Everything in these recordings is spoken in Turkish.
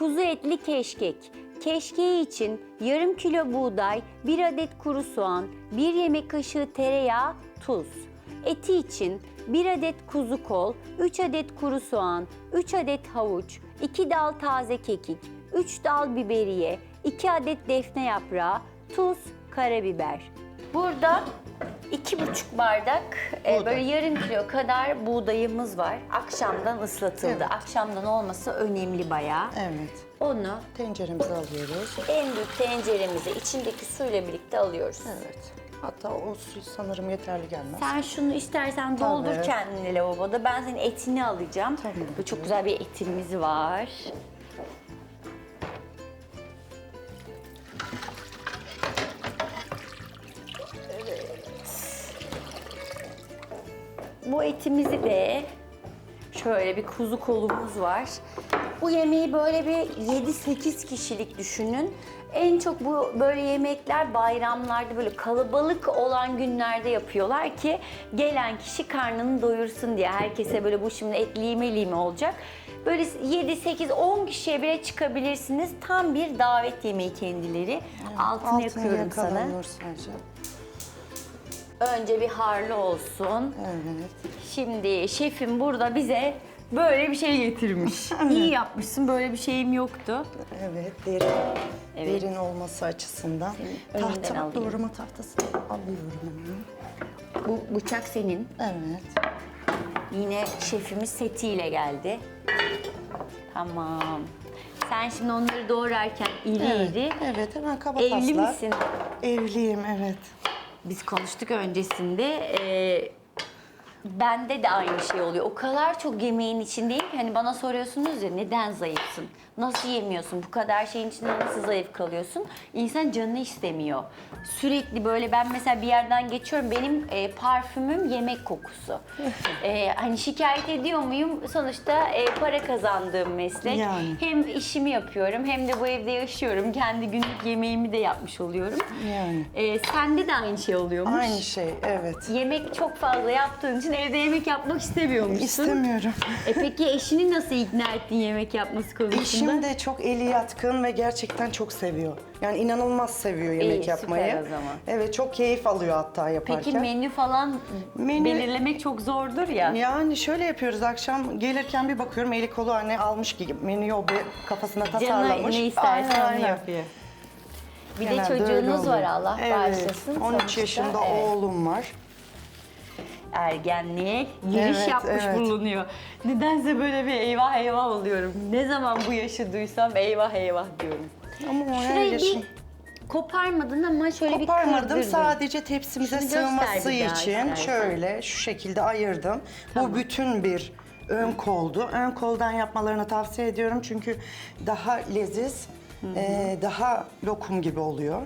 Kuzu etli keşkek. Keşkeği için yarım kilo buğday, 1 adet kuru soğan, 1 yemek kaşığı tereyağı, tuz. Eti için 1 adet kuzu kol, 3 adet kuru soğan, 3 adet havuç, 2 dal taze kekik, 3 dal biberiye, 2 adet defne yaprağı, tuz, karabiber. Burada iki buçuk bardak e, böyle yarım kilo kadar buğdayımız var. Akşamdan ıslatıldı. Evet. Akşamdan olması önemli bayağı. Evet. Onu Tenceremizi alıyoruz. en büyük tenceremize içindeki suyla birlikte alıyoruz. Evet. Hatta o su sanırım yeterli gelmez. Sen şunu istersen doldur Tabii. kendine lavaboda. Ben senin etini alacağım. Tamam. Bu çok güzel bir etimiz var. Bu etimizi de şöyle bir kuzu kolumuz var. Bu yemeği böyle bir 7-8 kişilik düşünün. En çok bu böyle yemekler bayramlarda böyle kalabalık olan günlerde yapıyorlar ki gelen kişi karnını doyursun diye. Herkese böyle bu şimdi et lime lime olacak. Böyle 7-8-10 kişiye bile çıkabilirsiniz. Tam bir davet yemeği kendileri. Altını, yakıyorum sana. sadece. Önce bir harlı olsun. Evet. Şimdi şefim burada bize böyle bir şey getirmiş. İyi yapmışsın. Böyle bir şeyim yoktu. Evet, derin. Evet. Derin olması açısından. Senin önünden Tahta, alayım. doğrama tahtasını alıyorum hemen. Bu bıçak senin. Evet. Yine şefimiz setiyle geldi. Tamam. Sen şimdi onları doğrarken iri Evet, iri. evet hemen kaba Evli taslar. misin? Evliyim, evet. Biz konuştuk öncesinde. Ee, bende de aynı şey oluyor. O kadar çok yemeğin içindeyim ki hani bana soruyorsunuz ya neden zayıfsın? Nasıl yemiyorsun? Bu kadar şeyin içinde nasıl zayıf kalıyorsun? İnsan canını istemiyor. Sürekli böyle ben mesela bir yerden geçiyorum. Benim e, parfümüm yemek kokusu. E, hani şikayet ediyor muyum? Sonuçta e, para kazandığım meslek. Yani. Hem işimi yapıyorum hem de bu evde yaşıyorum. Kendi günlük yemeğimi de yapmış oluyorum. Yani. E, sende de aynı şey oluyormuş. Aynı şey, evet. Yemek çok fazla yaptığın için evde yemek yapmak istemiyormuşsun. İstemiyorum. E peki eşini nasıl ikna ettin yemek yapması konusunda? Eşim de çok eli yatkın ve gerçekten çok seviyor. Yani inanılmaz seviyor yemek İyi, süper yapmayı. o zaman. Evet, çok keyif alıyor hatta yaparken. Peki menü falan Menü- belirlemek çok zordur ya. Yani şöyle yapıyoruz akşam gelirken bir bakıyorum eli kolu anne almış gibi menüyü o bir kafasına tasarlamış. Ne isterse onu yapıyor. Bir de Genelde öyle çocuğunuz var oluyor. Allah evet, bağışlasın. 13 Sonuçta, yaşında evet, oğlum var. Ergenliğe giriş Evet, yapmış evet. bulunuyor. Nedense böyle bir eyvah eyvah oluyorum. Ne zaman bu yaşı duysam eyvah eyvah diyorum. Ama o her Şurayı yaşın... bir koparmadın ama şöyle bir Koparmadım kırdırdın. sadece tepsimize Şunu göster sığması bir daha için istersen. şöyle şu şekilde ayırdım. Tamam. Bu bütün bir ön koldu. Ön koldan yapmalarını tavsiye ediyorum çünkü daha leziz, e, daha lokum gibi oluyor.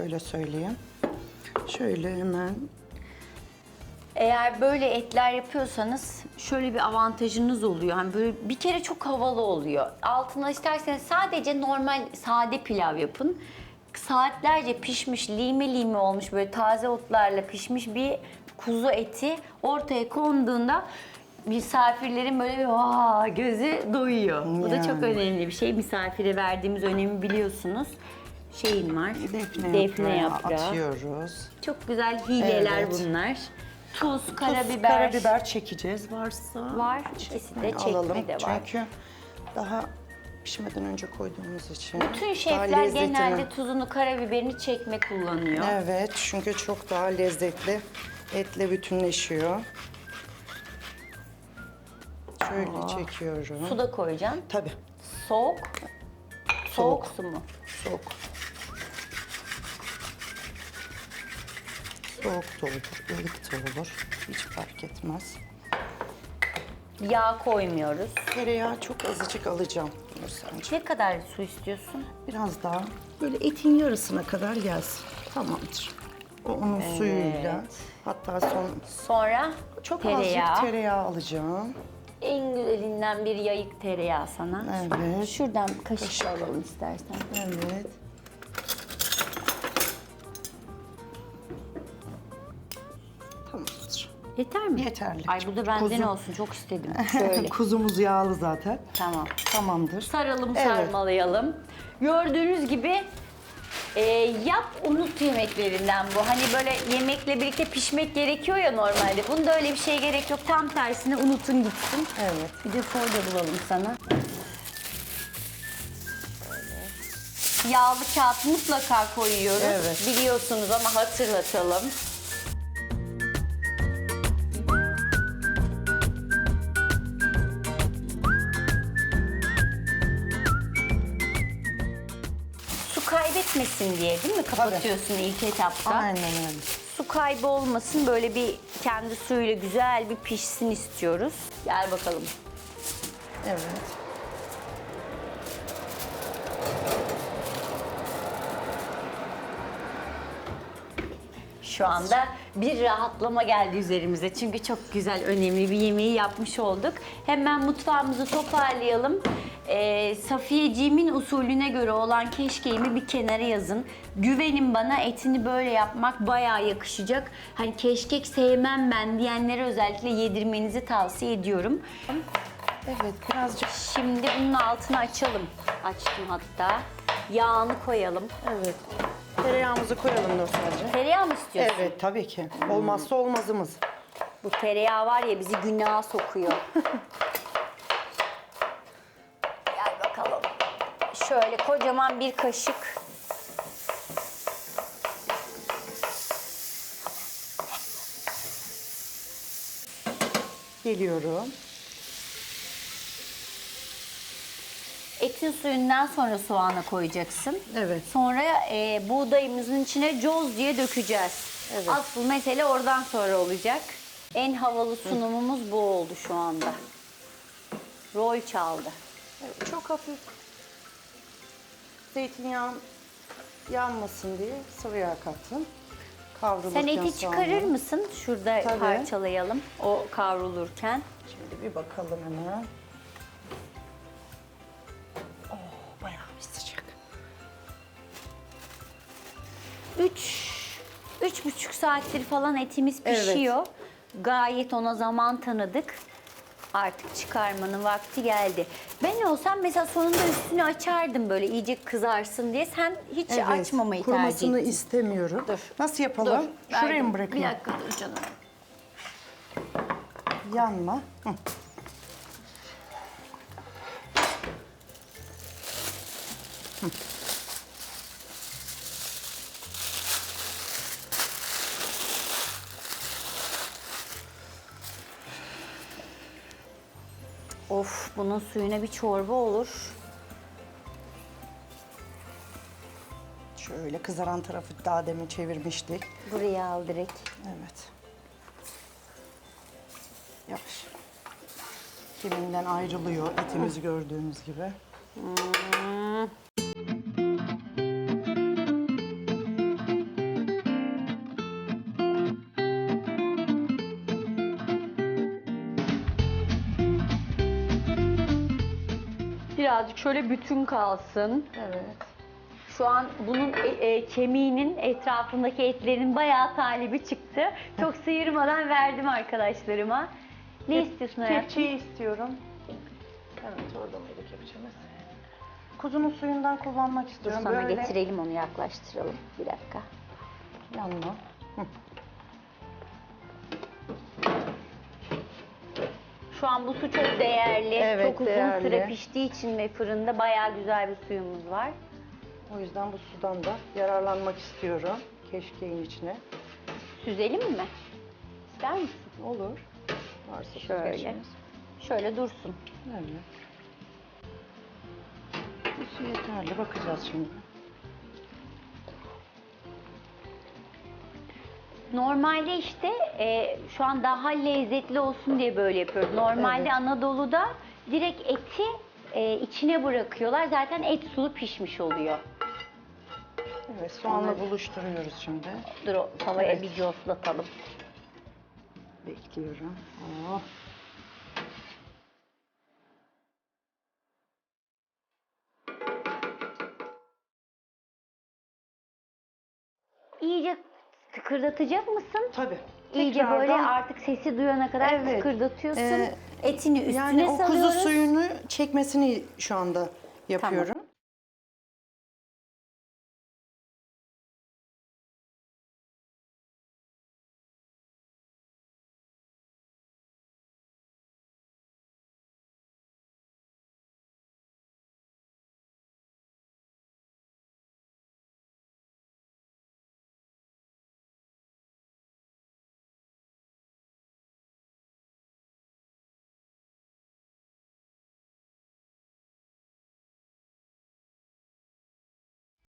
Öyle söyleyeyim. Şöyle hemen Eğer böyle etler yapıyorsanız şöyle bir avantajınız oluyor. Hani böyle bir kere çok havalı oluyor. Altına isterseniz sadece normal sade pilav yapın. Saatlerce pişmiş, lime lime olmuş böyle taze otlarla pişmiş bir kuzu eti ortaya konduğunda misafirlerin böyle bir vaa gözü doyuyor. Bu da çok Yani. önemli bir şey. Misafire verdiğimiz önemi biliyorsunuz. Şeyin var. defne, yaprağı, atıyoruz. Çok güzel hileler Evet. bunlar. Tuz, Tuz, karabiber, karabiber çekeceğiz varsa. var. İkisi de alalım. çekme de var. Çünkü daha pişmeden önce koyduğumuz için. Bütün daha şefler lezzetini- genelde tuzunu, karabiberini çekme kullanıyor. Evet çünkü çok daha lezzetli. Etle bütünleşiyor. Şöyle çekiyorum. Su da koyacaksın. Tabii. Soğuk. Soğuk su mu? Soğuk. Soğuk da olur, ılık da olur. Hiç fark etmez. Yağ koymuyoruz. Tereyağı çok azıcık alacağım. Ne kadar su istiyorsun? Biraz daha böyle etin yarısına kadar gelsin. Tamamdır. O onun suyuyla. Hatta son Sonra çok tereyağı. azıcık tereyağı alacağım. En güzelinden bir yayık tereyağı sana. Evet. Şuradan kaşık alalım istersen. Evet. Yeter mi? Yeterli. Ay bu da benden Kuzu- olsun. Çok istedim. Şöyle. Kuzumuz yağlı zaten. tamam. Tamamdır. Saralım Evet. sarmalayalım. Gördüğünüz gibi e, yap unut yemeklerinden bu. Hani böyle yemekle birlikte pişmek gerekiyor ya normalde. Bunda öyle bir şey gerek yok. Tam tersine unutun gitsin. Evet. Bir de folyo bulalım sana. Yağlı kağıt mutlaka koyuyoruz. Evet. Biliyorsunuz ama hatırlatalım. Diye değil mi? Kapatıyorsun ilk etapta. Aynen öyle. Su kaybı olmasın böyle bir kendi suyuyla güzel bir pişsin istiyoruz. Gel bakalım. Evet. Şu anda bir rahatlama geldi üzerimize. Çünkü çok güzel, önemli bir yemeği yapmış olduk. Hemen mutfağımızı toparlayalım. Ee, Safiyeciğimin usulüne göre olan keşkeğimi bir kenara yazın. Güvenin bana etini böyle yapmak bayağı yakışacak. Hani keşkek sevmem ben diyenlere özellikle yedirmenizi tavsiye ediyorum. Evet birazcık. Şimdi bunun altını açalım. Açtım hatta. Yağını koyalım. Evet. Tereyağımızı koyalım Nursel'cim. Tereyağı mı istiyorsun? Evet tabii ki. Olmazsa olmazımız. Bu tereyağı var ya bizi günaha sokuyor. Gel bakalım. Şöyle kocaman bir kaşık. Geliyorum. Etin suyundan sonra soğana koyacaksın. Evet. Sonra e, buğdayımızın içine coz diye dökeceğiz. Evet. Asıl mesele oradan sonra olacak. En havalı sunumumuz bu oldu şu anda. Rol çaldı. Evet, çok hafif zeytinyağı yanmasın diye sıvı yağ kattım. Kavrulurken Sen eti çıkarır soğanları. mısın? Şurada Tabii. parçalayalım o kavrulurken. Şimdi bir bakalım hemen. Üç, üç buçuk saattir falan etimiz Evet. pişiyor. Gayet ona zaman tanıdık. Artık çıkarmanın vakti geldi. Ben olsam mesela sonunda üstünü açardım böyle iyice kızarsın diye. Sen hiç açmamayı tercih kurumasını ettin. istemiyorum. Dur. Nasıl yapalım? Şuraya mı bırakayım? Bir dakika dur canım. Yanma. Hı. Hı. Of bunun suyuna bir çorba olur. Şöyle kızaran tarafı daha demin çevirmiştik. Buraya al direkt. Evet. Yavaş. Kemiğinden ayrılıyor etimiz gördüğünüz gibi. Birazcık şöyle bütün kalsın. Evet. Şu an bunun e, e, kemiğinin etrafındaki etlerin bayağı talibi çıktı. Çok sıyırmadan verdim arkadaşlarıma. Ne istiyorsun hayatım? Kepçeyi istiyorum. Evet orada mıydı kepçemiz? Kuzunun suyundan kullanmak Dur istiyorum. sana Böyle getirelim onu yaklaştıralım. Bir dakika. yanma. Şu an bu su çok değerli. Evet, çok uzun değerli. süre piştiği için ve fırında bayağı güzel bir suyumuz var. O yüzden bu sudan da yararlanmak istiyorum. Keşkeğin içine. Süzelim mi? İster misin? Olur. Varsa Şöyle. Şöyle dursun. Evet. Bu su yeterli. Bakacağız şimdi. Normalde işte e, şu an daha lezzetli olsun diye böyle yapıyoruz. Normalde Evet. Anadolu'da direkt eti e, içine bırakıyorlar. Zaten et sulu pişmiş oluyor. Evet soğanla buluşturuyoruz şimdi. Dur o tavaya Evet. bir coslatalım. Bekliyorum. Oh. İyice tıkırdatacak mısın? Tabii. İyice Tekrardan- böyle artık sesi duyana kadar Evet. tıkırdatıyorsun. Ee, Etini üstüne Yani o kuzu salıyoruz. suyunu çekmesini şu anda yapıyorum.